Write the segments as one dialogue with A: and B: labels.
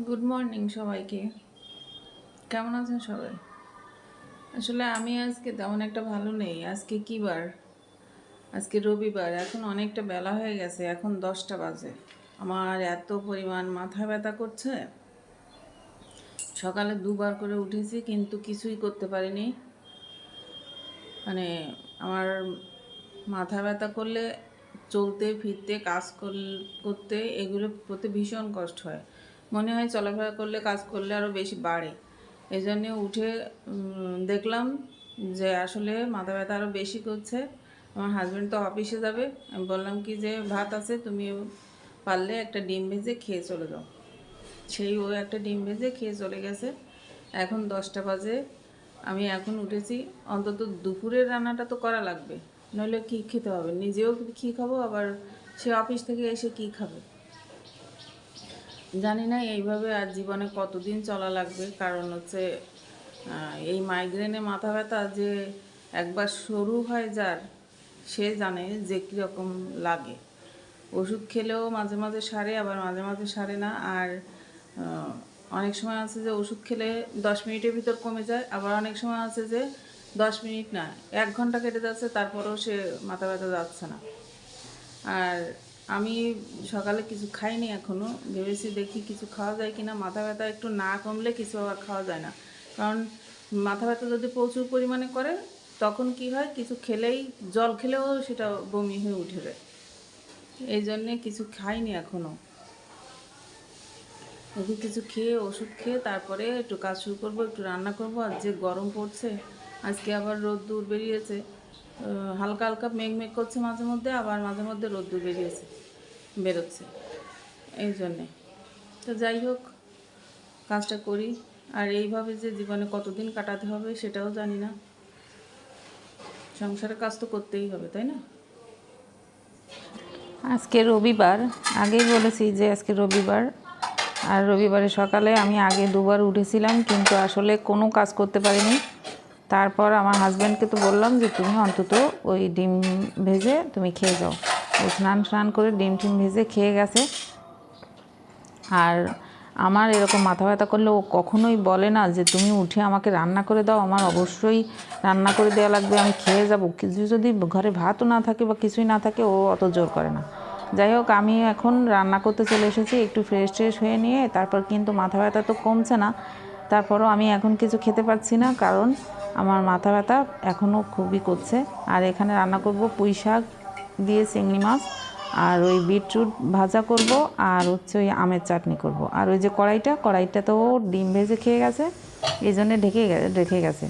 A: Good morning সবাইকে। কেমন আছেন সবাই? আসলে আমি আজকে তেমন একটা ভালো নেই। আজকে কি বার? আজকে রবিবার। এখন অনেকটা বেলা হয়ে গেছে। এখন দশটা বাজে। আমার এত পরিমাণ মাথা ব্যথা করছে। সকালে দুবার করে উঠেছি, কিন্তু কিছুই করতে পারিনি। মানে আমার মাথা ব্যথা করলে, চলতে, ফিরতে, কাজ করতে এগুলো করতে ভীষণ কষ্ট হয়। মনে হয় চলাফেরা করলে, কাজ করলে আরও বেশি বাড়ে। এই জন্যে উঠে দেখলাম যে আসলে মাথা ব্যথা আরও বেশি করছে। আমার হাজব্যান্ড তো অফিসে যাবে। আমি বললাম কি যে, ভাত আছে তুমি পারলে একটা ডিম ভেজে খেয়ে চলে যাও। সেই ও একটা ডিম ভেজে খেয়ে চলে গেছে। এখন দশটা বাজে। আমি এখন উঠেছি। অন্তত দুপুরের রান্নাটা তো করা লাগবে। নইলে কী খেতে হবে? নিজেও কী খাব? আবার সে অফিস থেকে এসে কী খাবে? জানি না এইভাবে আর জীবনে কতদিন চলা লাগবে। কারণ হচ্ছে এই মাইগ্রেনে মাথা ব্যথা যে একবার শুরু হয় যার, সে জানে যে কীরকম লাগে। ওষুধ খেলেও মাঝে মাঝে সারে, আবার মাঝে মাঝে সারে না। আর অনেক সময় আছে যে ওষুধ খেলে দশ মিনিটের ভিতর কমে যায়, আবার অনেক সময় আছে যে দশ মিনিট না, এক ঘণ্টা কেটে যাচ্ছে, তারপরেও সে মাথা ব্যথা যাচ্ছে না। আর আমি সকালে কিছু খাইনি এখনও ভেবেছি দেখি কিছু খাওয়া যায় কিনা। মাথা ব্যথা একটু না কমলে কিছু আবার খাওয়া যায় না। কারণ মাথা ব্যথা যদি প্রচুর পরিমাণে করে তখন কি হয় কিছু খেলেই জল খেলেও সেটা বমি হয়ে উঠে যায়। এই জন্যে কিছু খাইনি এখনও একটু কিছু খেয়ে ওষুধ খেয়ে তারপরে একটু কাজ শুরু করব একটু রান্না করব। আর যে গরম পড়ছে আজকে আবার রোদ্দুর বেরিয়েছে। আহ, হালকা হালকা মেঘ মেঘ করছে মাঝে মধ্যে, আবার মাঝে মধ্যে রোদ্দুর বেরিয়েছে, বেরোচ্ছে। এই জন্যে। তো যাই হোক, কাজটা করি। আর এইভাবে যে জীবনে কতদিন কাটাতে হবে সেটাও জানি না। সংসারের কাজ তো করতেই হবে, তাই না?
B: আজকে রবিবার। আগেই বলেছি যে আজকে রবিবার। আর রবিবারে সকালে আমি আগে দুবার উঠেছিলাম, কিন্তু আসলে কোনো কাজ করতে পারিনি। তারপর আমার হাজব্যান্ডকে তো বললাম যে, তুমি অন্তত ওই ডিম ভেজে তুমি খেয়ে যাও। ও স্নান স্নান করে ডিম টিম ভেজে খেয়ে গেছে। আর আমার এরকম মাথা ব্যথা করলে ও কখনোই বলে না যে, তুমি উঠে আমাকে রান্না করে দাও, আমার অবশ্যই রান্না করে দেওয়া লাগবে, আমি খেয়ে যাব। কিছু যদি ঘরে ভাতও না থাকে বা কিছুই না থাকে, ও অত জোর করে না। যাই হোক, আমি এখন রান্না করতে চলে এসেছি, একটু ফ্রেশ ট্রেশ হয়ে নিয়ে, তারপর কিন্তু মাথা ব্যথা তো কমছে না। তারপরও আমি এখন কিছু খেতে পারছি না, কারণ আমার মাথা ব্যথা এখনও খুবই করছে। আর এখানে রান্না করব পুঁই শাক দিয়ে চিংড়ি মাছ, আর ওই বিটরুট ভাজা করব, আর হচ্ছে ওই আমের চাটনি করব। আর ওই যে কড়াইটা কড়াইটা তো ডিম ভেজে খেয়ে গেছে, এই জন্যে ঢেকে রেখে গেছে।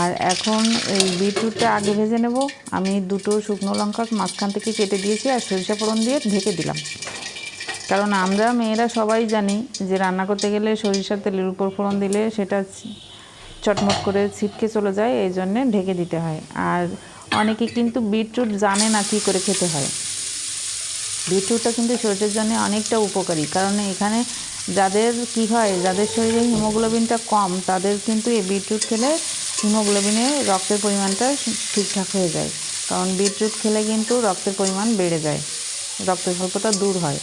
B: আর এখন এই বিটরুটটা আগে ভেজে নেব। আমি দুটো শুকনো লঙ্কা মাঝখান থেকে কেটে দিয়েছি, আর সরিষা ফোড়ন দিয়ে ঢেকে দিলাম। কারণ আমরা মেয়েরা সবাই জানি যে রান্না করতে গেলে সরিষার তেলের উপর ফোড়ন দিলে সেটা চটমট করে ছিটকে চলে যায়, এই জন্যে ঢেকে দিতে হয়। আর অনেকে কিন্তু বিটরুট জানে না কী করে খেতে হয়। বিটরুটটা কিন্তু শরীরের জন্য অনেকটা উপকারী, কারণ এখানে যাদের কি হয়, যাদের শরীরে হিমোগ্লোবিনটা কম, তাদের কিন্তু এই বিটরুট খেলে হিমোগ্লোবিনের রক্তের পরিমাণটা ঠিকঠাক হয়ে যায়। কারণ বিটরুট খেলে কিন্তু রক্তের পরিমাণ বেড়ে যায় রক্ত স্বল্পতা দূর হয়।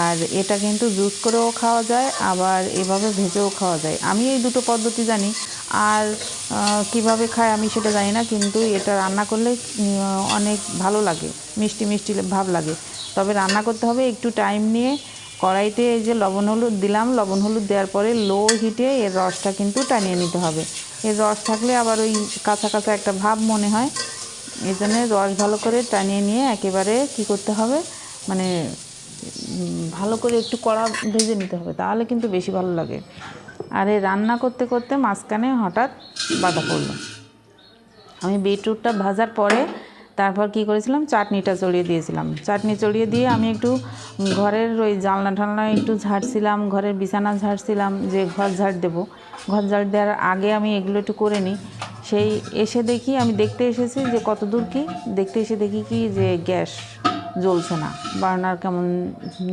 B: আর এটা কিন্তু জুস করেও খাওয়া যায়, আবার এভাবে ভেজেও খাওয়া যায়। আমি এই দুটো পদ্ধতি জানি। আর কীভাবে খায় আমি সেটা জানি না, কিন্তু এটা রান্না করলে অনেক ভালো লাগে। মিষ্টি মিষ্টি ভাব লাগে। তবে রান্না করতে হবে একটু টাইম নিয়ে। কড়াইতে এই যে লবণ হলুদ দিলাম, লবণ হলুদ দেওয়ার পরে লো হিটে এর রসটা কিন্তু টানিয়ে নিতে হবে। এর রস থাকলে আবার ওই কাঁচা কাঁচা একটা ভাব মনে হয়। এই জন্য রস ভালো করে টানিয়ে নিয়ে একেবারে কি করতে হবে মানে ভালো করে একটু কড়া ভেজে নিতে হবে, তাহলে কিন্তু বেশি ভালো লাগে। আর এই রান্না করতে করতে মাঝখানে হঠাৎ বাধা পড়ল। আমি বিটরুটটা ভাজার পরে তারপর কি করেছিলাম, চাটনিটা চড়িয়ে দিয়েছিলাম। চাটনি চড়িয়ে দিয়ে আমি একটু ঘরের ওই জানলা টালনা একটু ঝাড়ছিলাম, ঘরের বিছানা ঝাড়ছিলাম, যে ঘর ঝাড় দেবো। ঘর ঝাড় দেওয়ার আগে আমি এগুলো একটু করে নিই। সেই এসে দেখি, আমি দেখতে এসেছি যে কত দূর কি, দেখতে এসে দেখি কি যে গ্যাস জ্বলছে না। বার্নার কেমন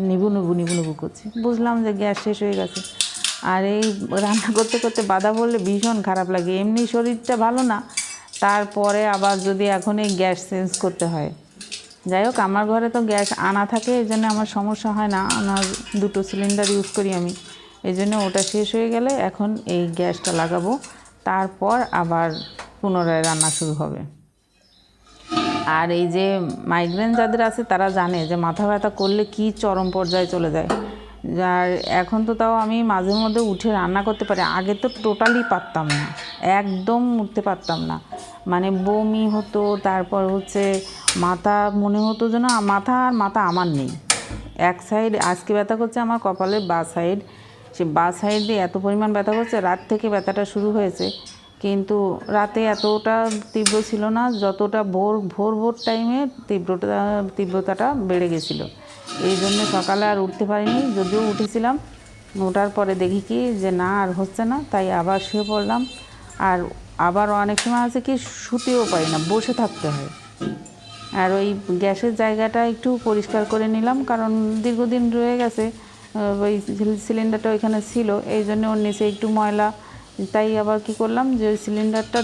B: নিবু নিবু নিবু নিবু করছে। বুঝলাম যে গ্যাস শেষ হয়ে গেছে। আর এই রান্না করতে করতে বাধা পড়লে ভীষণ খারাপ লাগে। এমনি শরীরটা ভালো না, তারপরে আবার যদি এখন এই গ্যাস চেঞ্জ করতে হয়। যাই হোক, আমার ঘরে তো গ্যাস আনা থাকে, এই জন্য আমার সমস্যা হয় না। আমার দুটো সিলিন্ডার ইউজ করি আমি। এই জন্য ওটা শেষ হয়ে গেলে এখন এই গ্যাসটা লাগাবো। তারপর আবার পুনরায় রান্না শুরু হবে। আর এই যে মাইগ্রেন যাদের আছে, তারা জানে যে মাথা ব্যথা করলে কি চরম পর্যায়ে চলে যায়। আর এখন তো তাও আমি মাঝে মধ্যে উঠে রান্না করতে পারি, আগে তো টোটালি পারতাম না, একদম উঠতে পারতাম না। মানে বমি হতো, তারপর হচ্ছে মাথা, মনে হতো যেন মাথা আর মাথা আমার নেই। এক সাইড আজকে ব্যথা করছে আমার কপালের বা সাইড সে বা সাইড দিয়ে এত পরিমাণ ব্যথা করছে, রাত থেকে ব্যথাটা শুরু হয়েছে। কিন্তু রাতে এতটা তীব্র ছিল না, যতটা ভোর ভোর ভোর টাইমে তীব্রতা, তীব্রতাটা বেড়ে গেছিল। এই জন্য সকালে আর উঠতে পারিনি, যদিও উঠেছিলাম। ওঠার পরে দেখি কি যে না, আর হচ্ছে না, তাই আবার শুয়ে পড়লাম। আর আবার অনেক সময় আছে কি, শুতেও পারি না, বসে থাকতে হয়। আর ওই গ্যাসের জায়গাটা একটু পরিষ্কার করে নিলাম, কারণ দীর্ঘদিন রয়ে গেছে। ওই সিলিন্ডারটা ওইখানে ছিল, এই জন্য ওর নিচে একটু ময়লা তাই আবার কি করলাম যে ওই সিলিন্ডারটা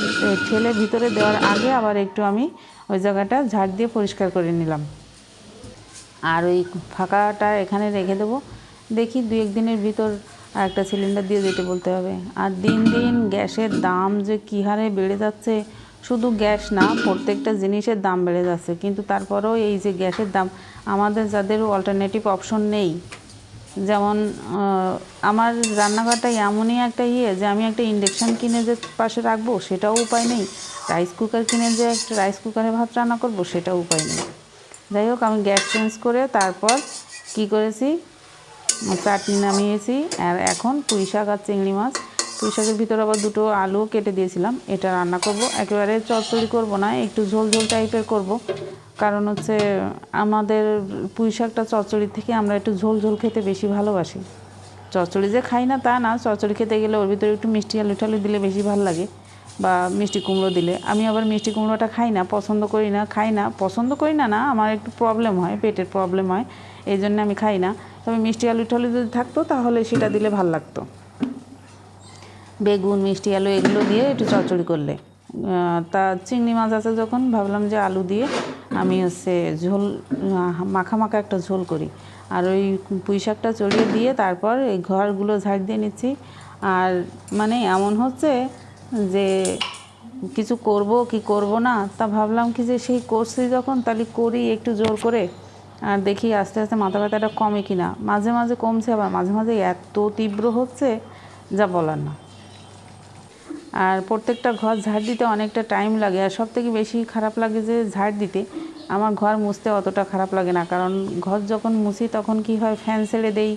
B: ঠেলে ভিতরে দেওয়ার আগে আবার একটু আমি ওই জায়গাটা ঝাড় দিয়ে পরিষ্কার করে নিলাম। আর ওই ফাঁকাটা এখানে রেখে দেবো। দেখি দু এক দিনের ভিতর আর একটা সিলিন্ডার দিয়ে দিতে বলতে হবে। আর দিন দিন গ্যাসের দাম যে কী হারে বেড়ে যাচ্ছে, শুধু গ্যাস না, প্রত্যেকটা জিনিসের দাম বেড়ে যাচ্ছে। কিন্তু তারপরেও এই যে গ্যাসের দাম, আমাদের যাদের অল্টারনেটিভ অপশন নেই যেমন আমার রান্নাঘরটা এমনই একটা ইয়ে যে আমি একটা ইন্ডাকশান কিনে যে পাশে রাখব, সেটাও উপায় নেই। রাইস কুকার কিনে যে একটা রাইস কুকারে ভাত রান্না করব, সেটাও উপায় নেই। যাই হোক, আমি গ্যাস চেঞ্জ করে তারপর কি করেছি? চাটনি নামিয়েছি, আর এখন পুঁই শাক আর চিংড়ি মাছ। পুঁই শাকের ভিতরে আবার দুটো আলু কেটে দিয়েছিলাম, এটা রান্না করব। একেবারে চচ্চড়ি করব না, একটু ঝোল ঝোল টাইপের করব। কারণ হচ্ছে আমাদের পুঁই শাকটা চচ্চড়ির থেকে আমরা একটু ঝোল ঝোল খেতে বেশি ভালোবাসি। চচ্চড়ি যে খাই না তা না, চচ্চড়ি খেতে গেলে ওর ভিতরে একটু মিষ্টি আলু টালু দিলে বেশি ভালো লাগে বা মিষ্টি কুমড়ো দিলে। আমি আবার মিষ্টি কুমড়োটা খাই না, পছন্দ করি না, খাই না, পছন্দ করি না না, আমার একটু প্রবলেম হয়, পেটের প্রবলেম হয়, এই জন্য আমি খাই না। তবে মিষ্টি আলু টালু যদি থাকতো তাহলে সেটা দিলে ভালো লাগতো। বেগুন, মিষ্টি আলু এগুলো দিয়ে একটু চচ্চড়ি করলে। তা চিংড়ি মাছ আছে যখন, ভাবলাম যে আলু দিয়ে আমি হচ্ছে ঝোল মাখা মাখা একটা ঝোল করি। আর ওই পুঁই শাকটা চড়িয়ে দিয়ে তারপর এই ঘরগুলো ঝাড় দিয়ে নিচ্ছি। আর মানে এমন হচ্ছে যে কিছু করব কি করব না, তা ভাবলাম কি যে সেই করছি যখন, তাহলে করি একটু জোর করে। আর দেখি আস্তে আস্তে মাথা ব্যথাটা কমে কিনা। মাঝে মাঝে কমছে, আবার মাঝে মাঝে এত তীব্র হচ্ছে, যা বলার না। আর প্রত্যেকটা ঘর ঝাড় দিতে অনেকটা টাইম লাগে। আর সব থেকে বেশি খারাপ লাগে যে ঝাড় দিতে, আমার ঘর মুছতে অতটা খারাপ লাগে না। কারণ ঘর যখন মুছি তখন কি হয় ফ্যান ছেড়ে দেই,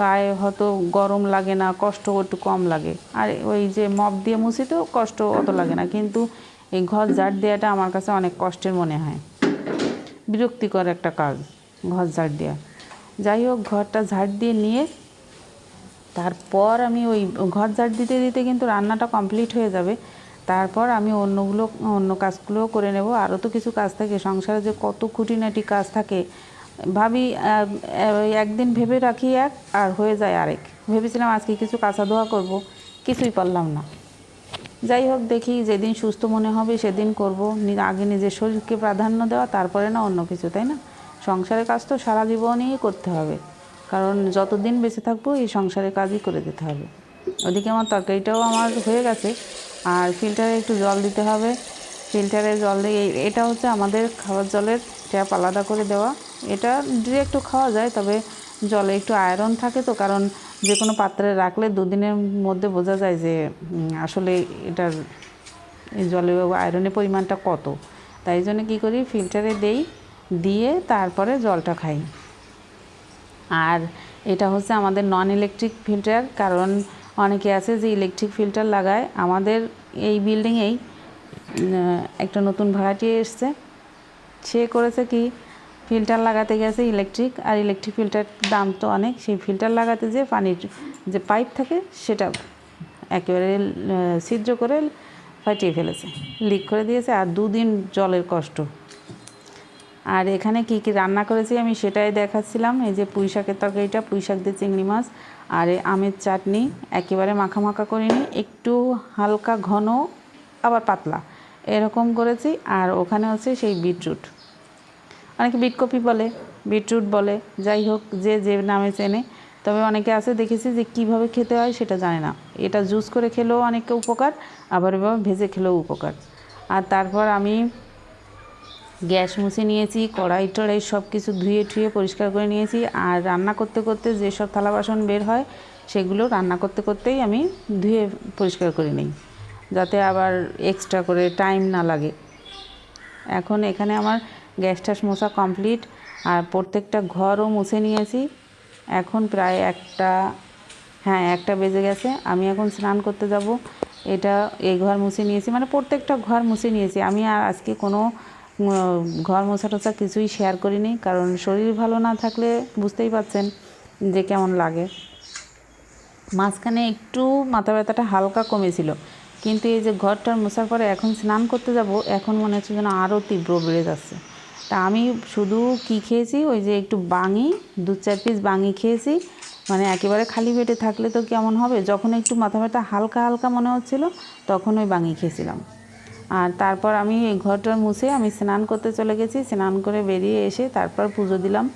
B: গায়ে হয়তো গরম লাগে না, কষ্ট একটু কম লাগে। আর ওই যে মপ দিয়ে মুছি তো কষ্ট অত লাগে না। কিন্তু এই ঘর ঝাড় দেওয়াটা আমার কাছে অনেক কষ্টের মনে হয়। বিরক্তিকর একটা কাজ, ঘর ঝাড় দেওয়া। যাই হোক, ঘরটা ঝাড় দিয়ে নিয়ে তারপর আমি ওই ঘর ঝাড় দিতে দিতে কিন্তু রান্নাটা কমপ্লিট হয়ে যাবে। তারপর আমি অন্যগুলো, অন্য কাজগুলোও করে নেব। আরও তো কিছু কাজ থাকে। সংসারে যে কত খুঁটিনাটি কাজ থাকে, ভাবি একদিন ভেবে রাখি এক আর হয়ে যায় আরেক। ভেবেছিলাম আজকে কিছু কাঁচা ধোয়া করব, কিছুই পারলাম না। যাই হোক, দেখি যেদিন সুস্থ মনে হবে সেদিন করব। আগে নিজের শরীরকে প্রাধান্য দেওয়া, তারপরে না অন্য কিছু, তাই না? সংসারের কাজ তো সারা জীবনই করতে হবে। কারণ যতদিন বেঁচে থাকব এই সংসারের কাজই করে দিতে হবে। ওদিকে আমার তরকারিটাও আমার হয়ে গেছে, আর ফিল্টারে একটু জল দিতে হবে। ফিল্টারে জল দিয়ে এটা হচ্ছে আমাদের খাবার জলের ট্যাপ আলাদা করে দেওয়া। এটা ডিরেক্টও খাওয়া যায়, তবে জলে একটু আয়রন থাকে তো, কারণ যে কোনো পাত্রে রাখলে দুদিনের মধ্যে বোঝা যায় যে আসলে এটার জলে আয়রনের পরিমাণটা কত। তাই জন্য কী করি, ফিল্টারে দেই, দিয়ে তারপরে জলটা খাই। আর এটা হচ্ছে আমাদের নন ইলেকট্রিক ফিল্টার কারণ অনেকে আছে যে ইলেকট্রিক ফিল্টার লাগায়। আমাদের এই বিল্ডিংয়েই একটা নতুন ভাড়াটি এসছে। সে করেছে কি ফিল্টার লাগাতে গেছে ইলেকট্রিক আর ইলেকট্রিক ফিল্টার দাম তো অনেক। সেই ফিল্টার লাগাতে যে পানির যে পাইপ থাকে, সেটা একেবারে ছিদ্র করে ফাটিয়ে ফেলেছে। লিক করে দিয়েছে, আর দুদিন জলের কষ্ট। আর এখানে কি কি রান্না করেছি আমি সেটাই দেখাচ্ছিলাম। এই যে পুঁই শাকের তরকারিটা পুঁই শাক দিয়ে চিংড়ি মাছ আর আমের চাটনি। একেবারে মাখা মাখা করিনি, একটু হালকা ঘন, আবার পাতলা। এরকম করেছি আর ওখানে হচ্ছে সেই বিটরুট। অনেকে বিটকপি বলে, বিটরুট বলে, যাই হোক, যে যে নামে চেনে। তবে অনেকে আছে দেখেছি যে কীভাবে খেতে হয় সেটা জানে না। এটা জুস করে খেলেও অনেকটা উপকার, আবার এভাবে ভেজে খেলেও উপকার। আর তারপর আমি গ্যাস মুছে নিয়েছি, কড়াই টড়াই সব কিছু ধুয়ে ঠুয়ে পরিষ্কার করে নিয়েছি। আর রান্না করতে করতে যেসব থালা বাসন বের হয়, সেগুলো রান্না করতে করতেই আমি ধুয়ে পরিষ্কার করে নিই, যাতে আবার এক্সট্রা করে টাইম না লাগে। এখন এখানে আমার গ্যাস ট্যাস মোছা কমপ্লিট আর প্রত্যেকটা ঘরও মুছে নিয়েছি। এখন প্রায় একটা হ্যাঁ একটা বেজে গেছে। আমি এখন স্নান করতে যাব। এটা এই ঘর মুছে নিয়েছি মানে প্রত্যেকটা ঘর মুছে নিয়েছি। আমি আর আজকে কোনো ঘর মোছা টোছা কিছুই শেয়ার করিনি, কারণ শরীর ভালো না থাকলে বুঝতেই পারছেন যে কেমন লাগে। মাঝখানে একটু মাথা ব্যথাটা হালকা কমেছিল, কিন্তু এই যে ঘরটার মোছার পরে এখন স্নান করতে যাব, এখন মনে হচ্ছে যেন আরও তীব্র বেড়ে যাচ্ছে। তা আমি শুধু কি খেয়েছি? ওই যে একটু বাঙি, দু চার পিস বাঙি খেয়েছি মানে একেবারে খালি পেটে থাকলে তো কেমন হবে? যখন একটু মাথা ব্যথা হালকা হালকা মনে হচ্ছিল, তখন ওই বাঙি খেয়েছিলাম। আর তারপর আমি এই ঘরটা মুছে আমি স্নান করতে চলে গেছি। স্নান করে বেরিয়ে এসে তারপর পুজো দিলাম।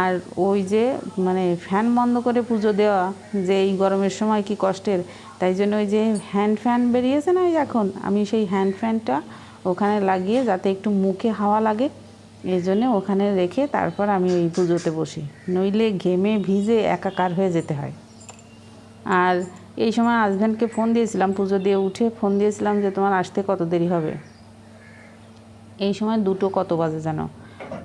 B: আর ওই যে মানে ফ্যান বন্ধ করে পুজো দেওয়া, যে এই গরমের সময় কি কষ্টের, তাই জন্য ওই যে হ্যান্ড ফ্যান বেরিয়েছে না এই এখন? আমি সেই হ্যান্ড ফ্যানটা ওখানে লাগিয়ে যাতে একটু মুখে হাওয়া লাগে, এই জন্যে ওখানে রেখে তারপর আমি ওই পুজোতে বসি। নইলে ঘেমে ভিজে একাকার হয়ে যেতে হয়। আর এই সময় হাজব্যান্ডকে ফোন দিয়েছিলাম, পুজো দিয়ে উঠে ফোন দিয়েছিলাম যে তোমার আসতে কত দেরি হবে? এই সময় দুটো কত বাজে যেন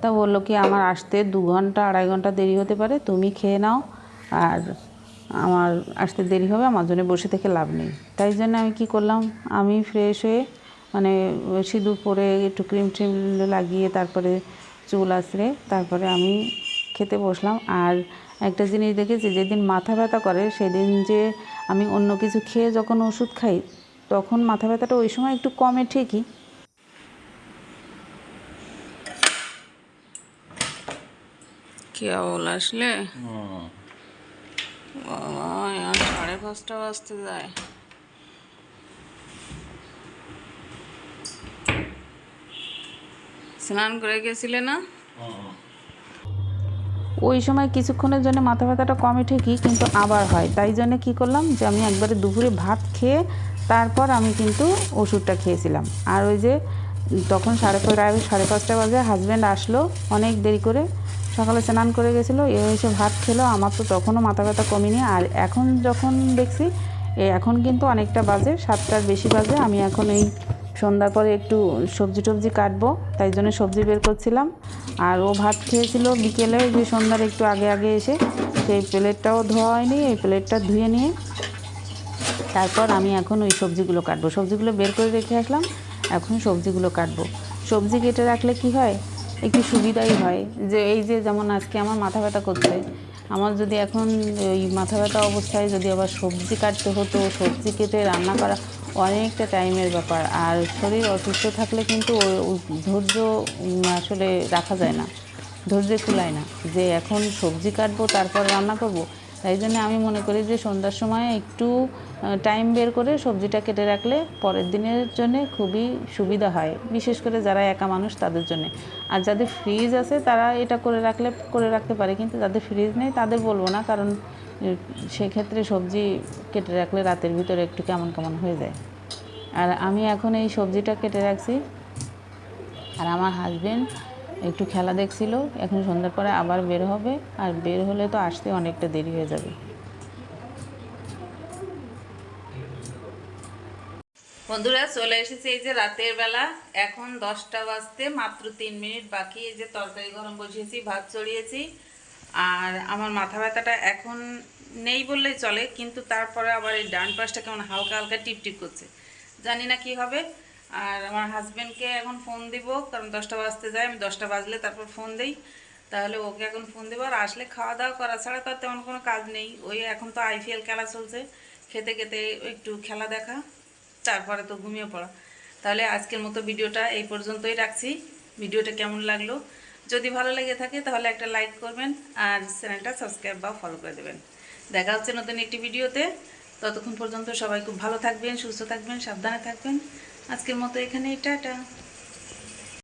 B: তা বলল কি, আমার আসতে দু ঘণ্টা, আড়াই ঘণ্টা দেরি হতে পারে, তুমি খেয়ে নাও, আর আমার আসতে দেরি হবে, আমার জন্য বসে থেকে লাভ নেই। তাই জন্য আমি কি করলাম, আমি ফ্রেশ হয়ে মানে সিঁদুর পরে একটু ক্রিম ট্রিম লাগিয়ে তারপরে চুল আঁচড়ে, তারপরে আমি খেতে বসলাম। আর একটা জিনিস দেখেছি, যেদিন মাথা ব্যথা করে, সেদিন যে আমি অন্য কিছু খেয়ে যখন ওষুধ খাই তখন মাথা ব্যথাটা ওই সময় একটু কমে ঠিকই।
A: কেবল আসলে? সাড়ে পাঁচটা বাজতে যায়। স্নান করে গেছিলে না?
B: ওই সময় কিছুক্ষণের জন্য মাথা ব্যথাটা কমে ঠিকই, কিন্তু আবার হয়। তাই জন্য কি করলাম যে, আমি একবারে দুপুরে ভাত খেয়ে তারপর আমি কিন্তু ওষুধটা খেয়েছিলাম। আর ওই যে, তখন সাড়ে প্রায় সাড়ে পাঁচটা বাজে হাজব্যান্ড আসলো, অনেক দেরি করে সকালে স্নান করে গেছিল, এ এসে ভাত খেলো, আমার তো তখনও মাথা ব্যথা কমেনি। আর এখন যখন দেখছি এখন কিন্তু অনেকটা বাজে, সাতটার বেশি বাজে, আমি এখন এই সন্ধ্যার পরে একটু সবজি টবজি কাটবো, তাই জন্য সবজি বের করছিলাম। আর ও ভাত খেয়েছিল বিকেলে যে সন্ধ্যার একটু আগে আগে এসে। সেই প্লেটটাও ধোয়া হয়নি, এই প্লেটটা ধুয়ে নিয়ে তারপর আমি এখন ওই সবজিগুলো কাটবো। সবজিগুলো বের করে রেখে আসলাম, এখন সবজিগুলো কাটবো। সবজি কেটে রাখলে কি হয়? একটু সুবিধাই হয়। যে এই যে যেমন আজকে আমার মাথা ব্যথা করছে, আমার যদি এখন ওই মাথা ব্যথা অবস্থায় যদি আবার সবজি কাটতে হতো, সবজি কেটে রান্না করা অনেকটা টাইমের ব্যাপার। আর শরীর অসুস্থ থাকলে কিন্তু ধৈর্য আসলে রাখা যায় না। ধৈর্য কুলায় না। যে এখন সবজি কাটবো, তারপর রান্না করব, তাই জন্য আমি মনে করি যে সন্ধ্যার সময় একটু টাইম বের করে সবজিটা কেটে রাখলে পরের দিনের জন্য খুবই সুবিধা হয়। বিশেষ করে যারা একা মানুষ, তাদের জন্য। আর যাদের ফ্রিজ আছে, তারা এটা করে রাখলে, করে রাখতে পারে। কিন্তু যাদের ফ্রিজ নেই, তাদের বলব না। কারণ সেক্ষেত্রে সবজি কেটে রাখলে রাতের ভিতরে একটু কেমন কেমন হয়ে যায়। আর আমি এখন এই সবজিটা কেটে রাখছি। আর আমার হাজবেন্ড একটু খেলা দেখছিল, এখন সন্ধ্যার পরে আবার বের হবে। আর বের হলে তো আসতে অনেকটা দেরি হয়ে যাবে।
A: বন্ধুরা, চলে এসেছে এই যে রাতের বেলা। এখন দশটা বাজতে মাত্র তিন মিনিট বাকি। এই যে তরকারি গরম বসিয়েছি, ভাত চড়িয়েছি আর আমার মাথা ব্যথাটা এখন নেই বললেই চলে, কিন্তু তারপরে আবার এই ডান পাশটা কেমন হালকা হালকা টিপ টিপ করছে। জানি না কি হবে। আর আমার হাজব্যান্ডকে এখন ফোন দিব, কারণ দশটা বাজতে যায়, আমি দশটা বাজলে তারপর ফোন দিই। তাহলে ওকে এখন ফোন দেবো, আর আসলে খাওয়া দাওয়া করা ছাড়া তো আর তেমন কোনো কাজ নেই। ওই এখন তো আইপিএল খেলা চলছে, খেতে খেতে একটু খেলা দেখা, তারপরে তো ঘুমিয়ে পড়া। তাহলে আজকের মতো ভিডিওটা এই পর্যন্তই রাখছি। ভিডিওটা কেমন লাগল? যদি ভালো লেগে থাকে তাহলে একটা লাইক করবেন আর চ্যানেলটা সাবস্ক্রাইব বা ফলো করে দেবেন। দেখা হচ্ছে নতুন একটি ভিডিওতে। ততক্ষণ পর্যন্ত সবাই খুব ভালো থাকবেন, সুস্থ থাকবেন, সাবধানে থাকবেন। আজকের মতো এখানেই, টাটা।